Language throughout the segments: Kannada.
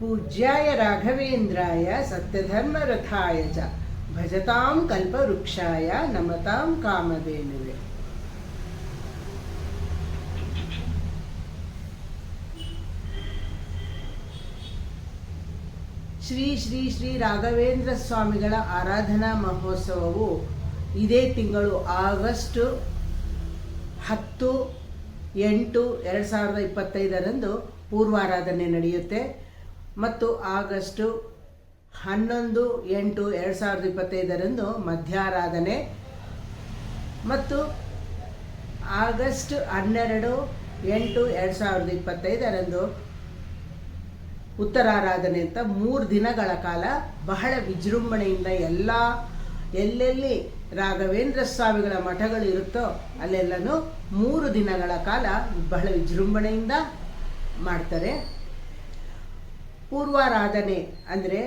पूज्याय राघवेन्द्राय सत्यधर्मरथाय च भजतां कल्पवृक्षाय नमतां कामधेनुवे ಶ್ರೀ ಶ್ರೀ ಶ್ರೀ ರಾಘವೇಂದ್ರ ಸ್ವಾಮಿಗಳ ಆರಾಧನಾ ಮಹೋತ್ಸವವು ಇದೇ ತಿಂಗಳು ಆಗಸ್ಟ್ ಹತ್ತು ಎಂಟು ಎರಡು ಸಾವಿರದ ಇಪ್ಪತ್ತೈದರಂದು ಪೂರ್ವಾರಾಧನೆ ನಡೆಯುತ್ತೆ ಮತ್ತು ಆಗಸ್ಟು ಹನ್ನೊಂದು ಎಂಟು ಎರಡು ಸಾವಿರದ ಇಪ್ಪತ್ತೈದರಂದು ಮಧ್ಯಾರಾಧನೆ ಮತ್ತು ಆಗಸ್ಟ್ ಹನ್ನೆರಡು ಎಂಟು ಎರಡು ಸಾವಿರದ ಇಪ್ಪತ್ತೈದರಂದು ಉತ್ತರಾರಾಧನೆ ಅಂತ ಮೂರು ದಿನಗಳ ಕಾಲ ಬಹಳ ವಿಜೃಂಭಣೆಯಿಂದ ಎಲ್ಲ ಎಲ್ಲೆಲ್ಲಿ ರಾಘವೇಂದ್ರ ಸ್ವಾಮಿಗಳ ಮಠಗಳು ಇರುತ್ತೋ ಅಲ್ಲೆಲ್ಲನೂ ಮೂರು ದಿನಗಳ ಕಾಲ ಬಹಳ ವಿಜೃಂಭಣೆಯಿಂದ ಮಾಡ್ತಾರೆ. ಪೂರ್ವಾರಾಧನೆ ಅಂದರೆ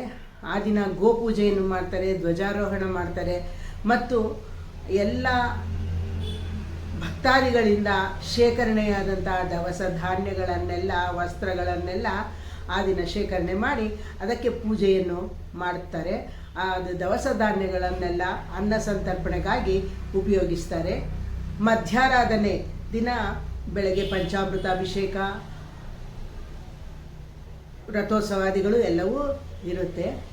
ಆ ದಿನ ಗೋಪೂಜೆಯನ್ನು ಮಾಡ್ತಾರೆ, ಧ್ವಜಾರೋಹಣ ಮಾಡ್ತಾರೆ ಮತ್ತು ಎಲ್ಲ ಭಕ್ತಾದಿಗಳಿಂದ ಶೇಖರಣೆಯಾದಂಥ ದವಸ ಧಾನ್ಯಗಳನ್ನೆಲ್ಲ, ವಸ್ತ್ರಗಳನ್ನೆಲ್ಲ ಆ ದಿನ ಶೇಖರಣೆ ಮಾಡಿ ಅದಕ್ಕೆ ಪೂಜೆಯನ್ನು ಮಾಡ್ತಾರೆ. ಅದು ದವಸ ಧಾನ್ಯಗಳನ್ನೆಲ್ಲ ಅನ್ನ ಸಂತರ್ಪಣೆಗಾಗಿ ಉಪಯೋಗಿಸ್ತಾರೆ. ಮಧ್ಯಾರಾಧನೆ ದಿನ ಬೆಳಗ್ಗೆ ಪಂಚಾಮೃತ ಅಭಿಷೇಕ ರಥೋತ್ಸವಾದಿಗಳು ಎಲ್ಲವೂ ಇರುತ್ತೆ.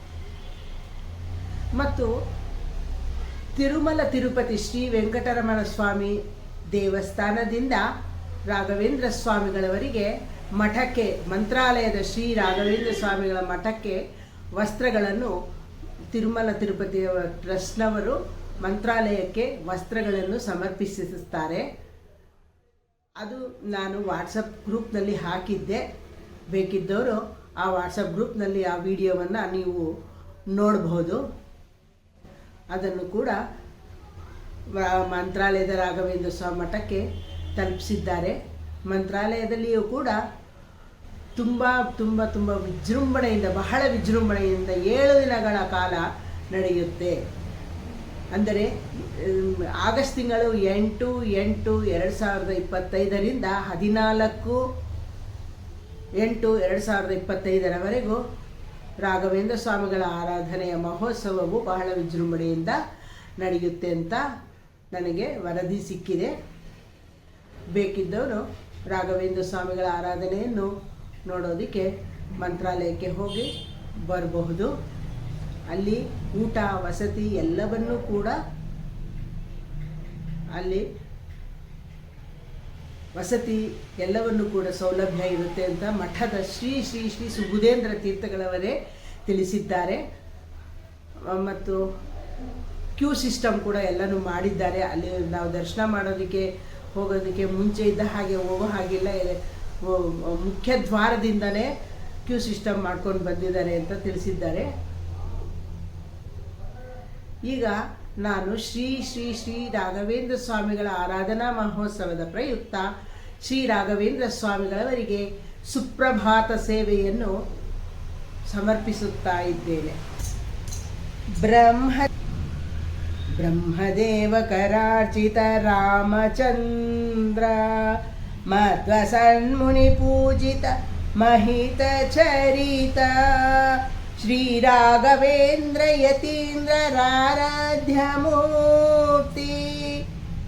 ಮತ್ತು ತಿರುಮಲ ತಿರುಪತಿ ಶ್ರೀ ವೆಂಕಟರಮಣ ಸ್ವಾಮಿ ದೇವಸ್ಥಾನದಿಂದ ರಾಘವೇಂದ್ರ ಸ್ವಾಮಿಗಳವರಿಗೆ ಮಠಕ್ಕೆ, ಮಂತ್ರಾಲಯದ ಶ್ರೀ ರಾಘವೇಂದ್ರ ಸ್ವಾಮಿಗಳ ಮಠಕ್ಕೆ ವಸ್ತ್ರಗಳನ್ನು ತಿರುಮಲ ತಿರುಪತಿ ಟ್ರಸ್ಟ್ನವರು ಮಂತ್ರಾಲಯಕ್ಕೆ ವಸ್ತ್ರಗಳನ್ನು ಸಮರ್ಪಿಸುತ್ತಾರೆ ಅದು ನಾನು ವಾಟ್ಸಪ್ ಗ್ರೂಪ್ನಲ್ಲಿ ಹಾಕಿದ್ದೆ. ಬೇಕಿದ್ದವರು ಆ ವಾಟ್ಸಪ್ ಗ್ರೂಪ್ನಲ್ಲಿ ಆ ವಿಡಿಯೋವನ್ನು ನೀವು ನೋಡಬಹುದು. ಅದನ್ನು ಕೂಡ ಮಂತ್ರಾಲಯದ ರಾಘವೇಂದ್ರ ಸ್ವಾಮಿ ಮಠಕ್ಕೆ ತಲುಪಿಸಿದ್ದಾರೆ. ಮಂತ್ರಾಲಯದಲ್ಲಿಯೂ ಕೂಡ ತುಂಬ ತುಂಬ ತುಂಬ ವಿಜೃಂಭಣೆಯಿಂದ, ಬಹಳ ವಿಜೃಂಭಣೆಯಿಂದ ಏಳು ದಿನಗಳ ಕಾಲ ನಡೆಯುತ್ತೆ. ಅಂದರೆ ಆಗಸ್ಟ್ ತಿಂಗಳು ಎಂಟು ಎಂಟು, ಎರಡು ಸಾವಿರದ ಇಪ್ಪತ್ತೈದರಿಂದ ಹದಿನಾಲ್ಕು ಎಂಟು ಎರಡು ಸಾವಿರದ ಇಪ್ಪತ್ತೈದರವರೆಗೂ ರಾಘವೇಂದ್ರ ಸ್ವಾಮಿಗಳ ಆರಾಧನೆಯ ಮಹೋತ್ಸವವು ಬಹಳ ವಿಜೃಂಭಣೆಯಿಂದ ನಡೆಯುತ್ತೆ ಅಂತ ನನಗೆ ವರದಿ ಸಿಕ್ಕಿದೆ. ಬೇಕಿದ್ದವರು ರಾಘವೇಂದ್ರ ಸ್ವಾಮಿಗಳ ಆರಾಧನೆಯನ್ನು ನೋಡೋದಕ್ಕೆ ಮಂತ್ರಾಲಯಕ್ಕೆ ಹೋಗಿ ಬರಬಹುದು. ಅಲ್ಲಿ ಊಟ, ವಸತಿ ಎಲ್ಲವನ್ನೂ ಕೂಡ ಅಲ್ಲಿ ವಸತಿ ಎಲ್ಲವನ್ನು ಕೂಡ ಸೌಲಭ್ಯ ಇರುತ್ತೆ ಅಂತ ಮಠದ ಶ್ರೀ ಶ್ರೀ ಶ್ರೀ ಸುಬುಧೇಂದ್ರ ತೀರ್ಥಗಳವರೇ ತಿಳಿಸಿದ್ದಾರೆ. ಮತ್ತು ಕ್ಯೂ ಸಿಸ್ಟಮ್ ಕೂಡ ಎಲ್ಲನೂ ಮಾಡಿದ್ದಾರೆ. ಅಲ್ಲಿ ನಾವು ದರ್ಶನ ಮಾಡೋದಕ್ಕೆ ಹೋಗೋದಕ್ಕೆ ಮುಂಚೆ ಇದ್ದ ಹಾಗೆ ಹೋಗೋ ಹಾಗಿಲ್ಲ. ಮುಖ್ಯ ದ್ವಾರದಿಂದನೇ ಕ್ಯೂ ಸಿಸ್ಟಮ್ ಮಾಡ್ಕೊಂಡು ಬಂದಿದ್ದಾರೆ ಅಂತ ತಿಳಿಸಿದ್ದಾರೆ. ಈಗ ನಾನು ಶ್ರೀ ಶ್ರೀ ಶ್ರೀ ರಾಘವೇಂದ್ರ ಸ್ವಾಮಿಗಳ ಆರಾಧನಾ ಮಹೋತ್ಸವದ ಪ್ರಯುಕ್ತ ಶ್ರೀ ರಾಘವೇಂದ್ರ ಸ್ವಾಮಿಗಳವರಿಗೆ ಸುಪ್ರಭಾತ ಸೇವೆಯನ್ನು ಸಮರ್ಪಿಸುತ್ತಾ ಇದ್ದೇನೆ. ಬ್ರಹ್ಮ ಬ್ರಹ್ಮದೇವ ಕರಾರ್ಚಿತ ರಾಮಚಂದ್ರ, ಮಧ್ವಸನ್ಮುನಿ ಪೂಜಿತ ಮಹಿತ ಚರಿತ ಶ್ರೀರಾಘವೇಂದ್ರ ಯತೀಂದ್ರರಾರಾಧ್ಯ ಮೂರ್ತಿ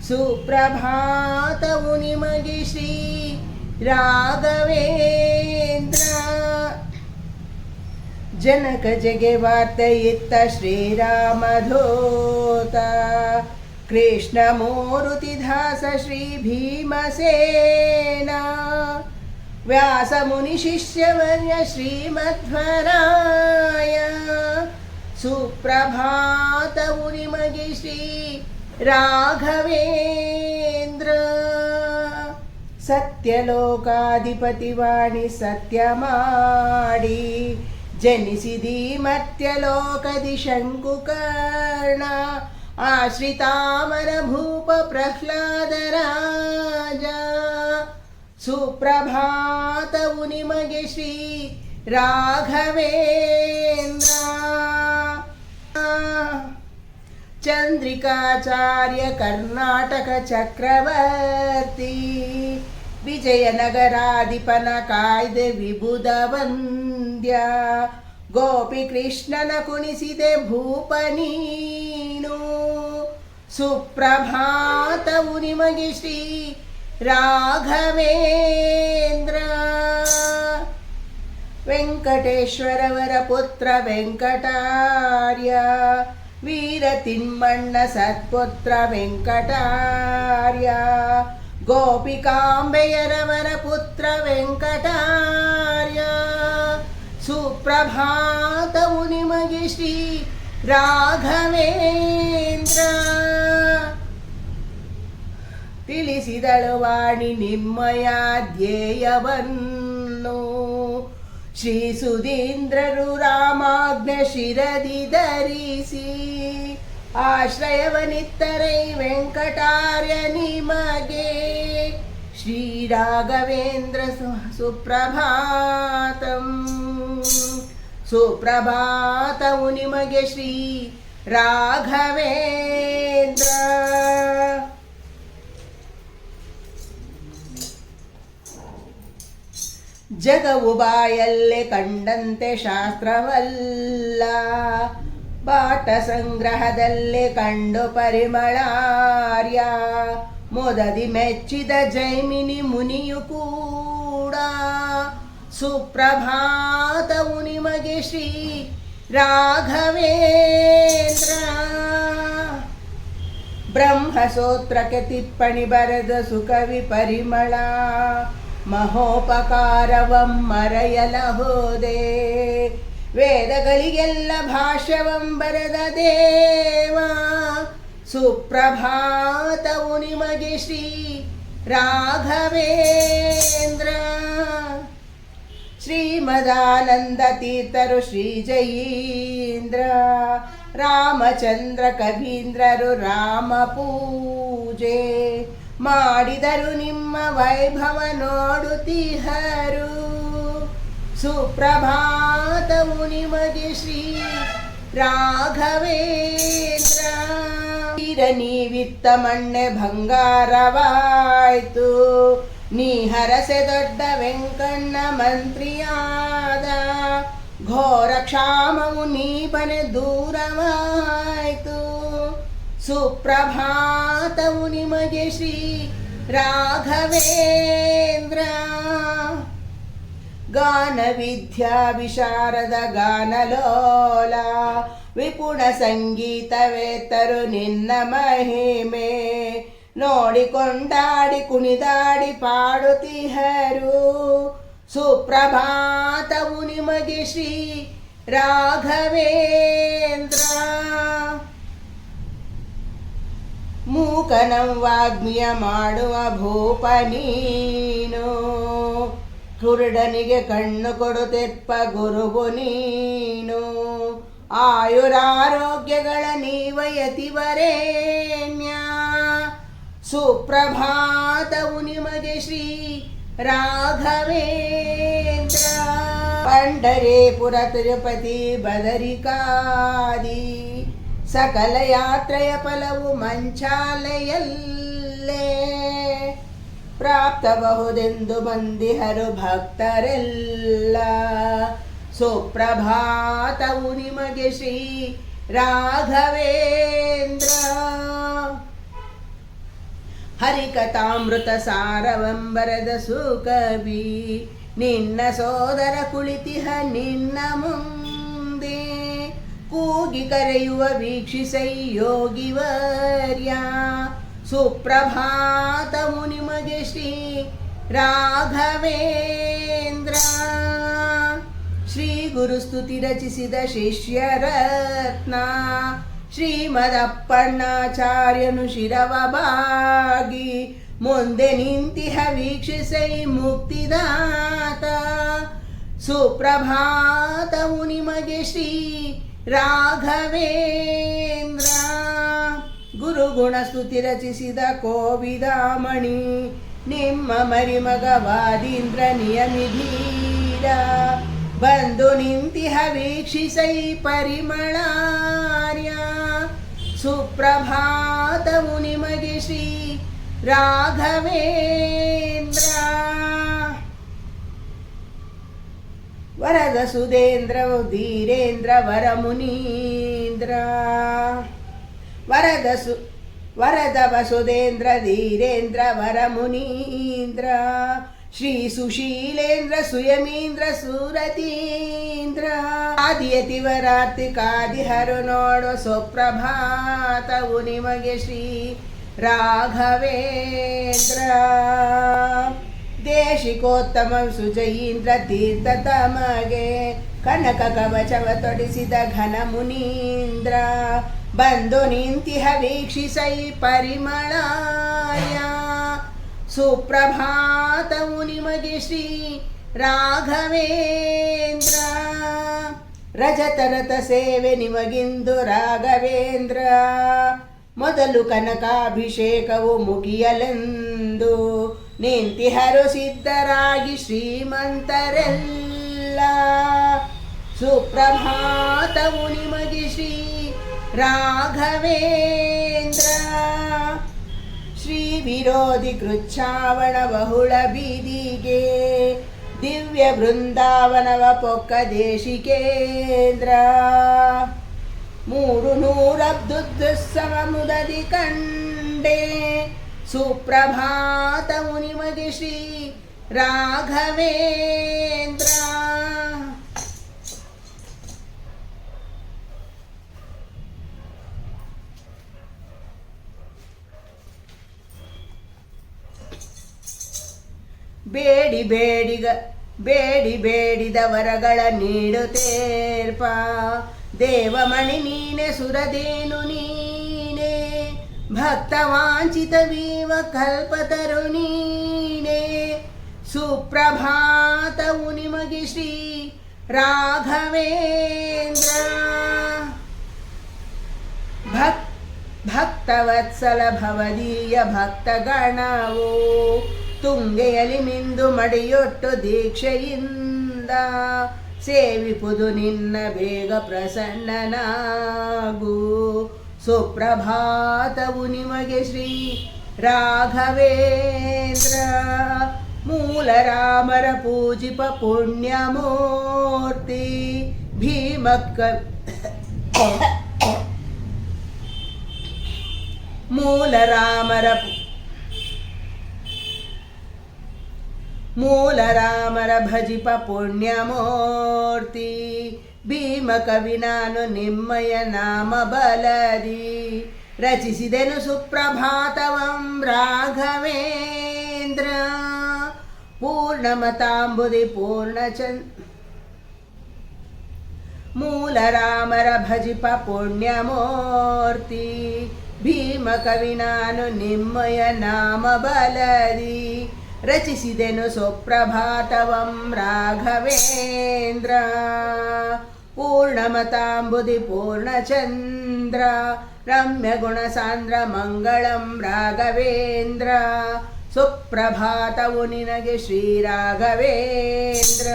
ಸುಪ್ರಭಾತವು ನಿಮಗೆ ಶ್ರೀ ರಾಘವೇಂದ್ರ ಜನಕ ಜಗೆ ವಾರ್ತೆಯಿತ್ತ व्यासमुनिशिष्यवर्यश्रीमध्वराय सुप्रभातमुनिमगे श्री राघवेन्द्र। सत्यलोकाधिपतिवाणि सत्यमाडि। जनिसिदी मत्यलोकदि भूप आश्रितामरभूपप्रह्लादरा ಸುಪ್ರಭಾತವು ನಿಮಗೆ ಶ್ರೀ ರಾಘವೇಂದ್ರ ಚಂದ್ರಿಕಾಚಾರ್ಯ ಕರ್ನಾಟಕ ಚಕ್ರವರ್ತಿ ವಿಜಯನಗರಾಧಿಪನ ಕಾಯ್ದೆ ವಿಬುಧ ವಂದ್ಯ ಗೋಪಿ ಕೃಷ್ಣನ ಕುಣಿಸಿದೆ ಭೂಪ ನೀನು ಸುಪ್ರಭಾತವು ನಿಮಗೆ ಶ್ರೀ ರಾಘವೇಂದ್ರ ವೆಂಕಟೇಶ್ವರವರ ಪುತ್ರ ವೆಂಕಟಾರ್ಯ ವೀರ ತಿಮ್ಮಣ್ಣ ಸತ್ಪುತ್ರ ವೆಂಕಟಾರ್ಯ ಗೋಪಿಕಾಂಬೆಯರವರ ಪುತ್ರ ವೆಂಕಟಾರ್ಯ ಸುಪ್ರಭಾತವು ನಿಮಗೆ ಶ್ರೀ ರಾಘವೇಂದ್ರ ತಿಳಿಸಿದಳು ವಾಣಿ ನಿಮ್ಮಯ ಧ್ಯೇಯವನ್ನು. ಶ್ರೀ ಸುಧೀಂದ್ರರು ರಾಮಾಜ್ಞ ಶಿರದಿ ಧರಿಸಿ ಆಶ್ರಯವನಿತ್ತರೈ ವೆಂಕಟಾರ್ಯ ನಿಮಗೆ. ಶ್ರೀ ರಾಘವೇಂದ್ರ ಸುಪ್ರಭಾತಂ. ಸುಪ್ರಭಾತವು ನಿಮಗೆ ಶ್ರೀ ರಾಘವೇಂದ್ರ. ಜಗವು ಬಾಯಲ್ಲೇ ಕಂಡಂತೆ ಶಾಸ್ತ್ರವಲ್ಲ. ಪಾಠ ಸಂಗ್ರಹದಲ್ಲಿ ಕಂಡು ಪರಿಮಳಾರ್ಯ. ಮೊದದಿ ಮೆಚ್ಚಿದ ಜೈಮಿನಿ ಮುನಿಯು ಕೂಡ. ಸುಪ್ರಭಾತವು ನಿಮಗೆ ಶ್ರೀ ರಾಘವೇಂದ್ರ. ಬ್ರಹ್ಮಸೂತ್ರಕ್ಕೆ ತಿಪ್ಪಣಿ ಬರೆದ ಸುಕವಿ ಪರಿಮಳ. ಮಹೋಪಕಾರವಂ ಮರೆಯಲ ಹೋದೆ ವೇದಗಳಿಗೆಲ್ಲ ಭಾಷ್ಯವಂ ಬರೆದ ದೇವ. ಸುಪ್ರಭಾತವು ನಿಮಗೆ ಶ್ರೀ ರಾಘವೇಂದ್ರ. ಶ್ರೀಮದಾನಂದ ತೀರ್ಥರು ಶ್ರೀ ಜಯೀಂದ್ರ. ರಾಮಚಂದ್ರ ಕವೀಂದ್ರರು ರಾಮ ಪೂಜೆ. ಮಾಡಿದರು ನಿಮ್ಮ ವೈಭವ ನೋಡುತ್ತಿಹರು ಸುಪ್ರಭಾತವು ನಿಮಗೆ ಶ್ರೀ ರಾಘವೇಂದ್ರ. ನೀವಿತ್ತ ಮಣ್ಣೆ ಬಂಗಾರವಾಯ್ತು. ನೀ ಹರಸೆ ದೊಡ್ಡ ವೆಂಕಣ್ಣ ಮಂತ್ರಿಯಾದ. ಘೋರ ಕ್ಷಾಮವು ನೀ ಬನೆ ದೂರವಾಯ್ತು. ಸುಪ್ರಭಾತವು ನಿಮಗೆ ಶ್ರೀ ರಾಘವೇಂದ್ರ. ಗಾನ ವಿದ್ಯಾ ವಿಶಾರದ ಗಾನಲೋಲ, ವಿಪುಣ ಸಂಗೀತವೇತರು ನಿನ್ನ ಮಹಿಮೆ. ನೋಡಿಕೊಂಡಾಡಿ, ಕುಣಿದಾಡಿ ಪಾಡುತ್ತಿಹರು ಸುಪ್ರಭಾತವು ನಿಮಗೆ ಶ್ರೀ ರಾಘವೇಂದ್ರ. ಮೂಕನಂ ವಾಗ್ಮಿಯ ಮಾಡುವ ಭೂಪ ನೀನು. ಕುರುಡನಿಗೆ ಕಣ್ಣು ಕೊಡುತ್ತೆಪ್ಪ ಗುರುವು ನೀನು. ಆಯುರಾರೋಗ್ಯಗಳ ನೀವಯತಿವರೇಣ್ಯ ಸುಪ್ರಭಾತವು ನಿಮಗೆ ಶ್ರೀ ರಾಘವೇಂದ್ರ. ಪಂಡರೇಪುರ ತಿರುಪತಿ ಬದರಿಕಾದಿ. ಸಕಲ ಯಾತ್ರೆಯ ಫಲವು ಮಂಚಾಲೆಯಲ್ಲೇ. ಪ್ರಾಪ್ತಬಹುದೆಂದು ಬಂದಿಹರು ಭಕ್ತರೆಲ್ಲ. ಸುಪ್ರಭಾತವು ನಿಮಗೆ ಶ್ರೀ ರಾಘವೇಂದ್ರ. ಹರಿಕಥಾಮೃತ ಸಾರವಂಬರದ ಸುಕವಿ, ನಿನ್ನ ಸೋದರ ಕುಳಿತಿಹ ನಿನ್ನ ಮುಂದೆ. ಕೂಗಿ ಕರೆಯುವ ವೀಕ್ಷಿಸೈ ಯೋಗಿವರ್ಯ. ಸುಪ್ರಭಾತವು ನಿಮಗೆ ಶ್ರೀ ರಾಘವೇಂದ್ರ. ಶ್ರೀ ಗುರುಸ್ತುತಿ ರಚಿಸಿದ ಶಿಷ್ಯರತ್ನ. ಶ್ರೀಮದಪ್ಪಣ್ಣಾಚಾರ್ಯನು ಶಿರವ ಬಾಗಿ. ಮುಂದೆ ನಿಂತಿಹ ವೀಕ್ಷಿಸೈ ಮುಕ್ತಿದಾತ. ಸುಪ್ರಭಾತವು ನಿಮಗೆ ಶ್ರೀ ರಾಘವೇಂದ್ರ. ಗುರುಗುಣ ಸ್ತುತಿ ರಚಿಸಿದ ಕೋವಿದಾಮಣಿ, ನಿಮ್ಮ ಮರಿಮಗ ವಾದೀಂದ್ರ ನಿಯಮಿಧೀರ ಬಂದು ನಿಂತಿಹ ವೀಕ್ಷಿಸೈ ಪರಿಮಳಾರ್ಯ. ಸುಪ್ರಭಾತವು ನಿಮಗೆ ಶ್ರೀ ರಾಘವೇಂದ್ರ. ವರದ ಸುಧೇಂದ್ರ, ಧೀರೇಂದ್ರ, ವರ ಮುನೀಂದ್ರ. ವರದ ಸು ವರದ ವಸುಧೇಂದ್ರ ಧೀರೇಂದ್ರ, ವರ ಮುನೀಂದ್ರ. ಶ್ರೀ ಸುಶೀಲೇಂದ್ರ, ಸುಯಮೀಂದ್ರ, ಸುರತೀಂದ್ರ. ಆದಿಯತಿವರಾರ್ತಿ ಕಾದಿಹರು ನೋಡು ಸುಪ್ರಭಾತವು ನಿಮಗೆ ಶ್ರೀ ರಾಘವೇಂದ್ರ. ದೇಶಿಕೋತ್ತಮ ಸುಜಯೀಂದ್ರ ತೀರ್ಥ ತಮಗೆ ಕನಕ ಕವಚವ ತೊಡಿಸಿದ ಘನ ಮುನೀಂದ್ರ. ಬಂದು ನಿಂತಿಹ ವೀಕ್ಷಿಸೈ ಪರಿಮಳಾಯ. ಸುಪ್ರಭಾತವು ನಿಮಗೆ ಶ್ರೀ ರಾಘವೇಂದ್ರ. ರಜತರತ ಸೇವೆ ನಿಮಗಿಂದು ರಾಘವೇಂದ್ರ. ಮೊದಲು ಕನಕಾಭಿಷೇಕವು ಮುಗಿಯಲೆಂದು. ನಿಂತಿಹರು ಸಿದ್ಧರಾಗಿ ಶ್ರೀಮಂತರೆಲ್ಲ. ಸುಪ್ರಭಾತವು ನಿಮಗೆ ಶ್ರೀ ರಾಘವೇಂದ್ರ. ಶ್ರೀ ವಿರೋಧಿ ಕೃಚ್ಛಾವಣ ಬಹುಳ ಬೀದಿಗೆ, ದಿವ್ಯ ಬೃಂದಾವನವ ಪೊಕ್ಕ ದೇಶಿಕೇಂದ್ರ. ಮೂರು ನೂರಬ್ದುದ್ದುತ್ಸವ ಮುದದಿ ಕಂಡೆ ಸುಪ್ರಭಾತವು ನಿಮಗೆ ಶ್ರೀ ರಾಘವೇಂದ್ರ. ಬೇಡಿ ಬೇಡಿಗ ಬೇಡಿ ಬೇಡಿದ ವರಗಳ ನೀಡುತ್ತೇರ್ಪ ದೇವಮಣಿ ನೀನೆ ಸುರದೇನು ನೀನೆ ಭಕ್ತ ವಾಂಚಿತ ವೀವ ಕಲ್ಪತರು ಸುಪ್ರಭಾತವು ನಿಮಗೆ ಶ್ರೀ ರಾಘವೇಂದ್ರ. ಭಕ್, ಭಕ್ತವತ್ಸಲ ಭವದೀಯ ಭಕ್ತಗಣವು ತುಂಗೆಯಲ್ಲಿ ಮಿಂದು ಮಡಿಯೊಟ್ಟು ದೀಕ್ಷೆಯಿಂದ ಸೇವಿಪುದು ನಿನ್ನ ಬೇಗ ಪ್ರಸನ್ನನಾಗು. ಸುಪ್ರಭಾತವು ನಿಮಗೆ ಶ್ರೀ ರಾಘವೇಂದ್ರ ಮೂಲ ರಾಮರ ಪೂಜಿಪ ಪುಣ್ಯಮೂರ್ತಿ ಭೀಮಕ್ಕ ಮೂಲ ರಾಮರ ಮೂಲ ರಾಮರ ಭಜಿಪ ಪುಣ್ಯಮೂರ್ತಿ ಭೀಮ ಕವಿ ನಾನು ನಿಮ್ಮಯ ನಾಮ ಬಲದಿ ರಚಿಸಿದೆನು ಸುಪ್ರಭಾತವಂ ರಾಘವೇಂದ್ರ ಪೂರ್ಣಮತಾಂಬುದಿ ಪೂರ್ಣಚಂದ್ ಮೂಲ ರಾಮರ ಭಜಿಪ ಪುಣ್ಯಮೂರ್ತಿ ಭೀಮ ಕವಿ ನಾನು ನಿಮ್ಮಯ ನಾಮ ಬಲದಿ ರಚಿಸಿದೆನು ಸುಪ್ರಭಾತವಂ ರಾಘವೇಂದ್ರ. ಪೂರ್ಣಮತಾಂಬುದಿ ಪೂರ್ಣಚಂದ್ರ. ರಮ್ಯ ಗುಣಸಾಂದ್ರ ಮಂಗಳಂ ರಾಘವೇಂದ್ರ. ಸುಪ್ರಭಾತವು ನಿನಗೆ ಶ್ರೀ ರಾಘವೇಂದ್ರ.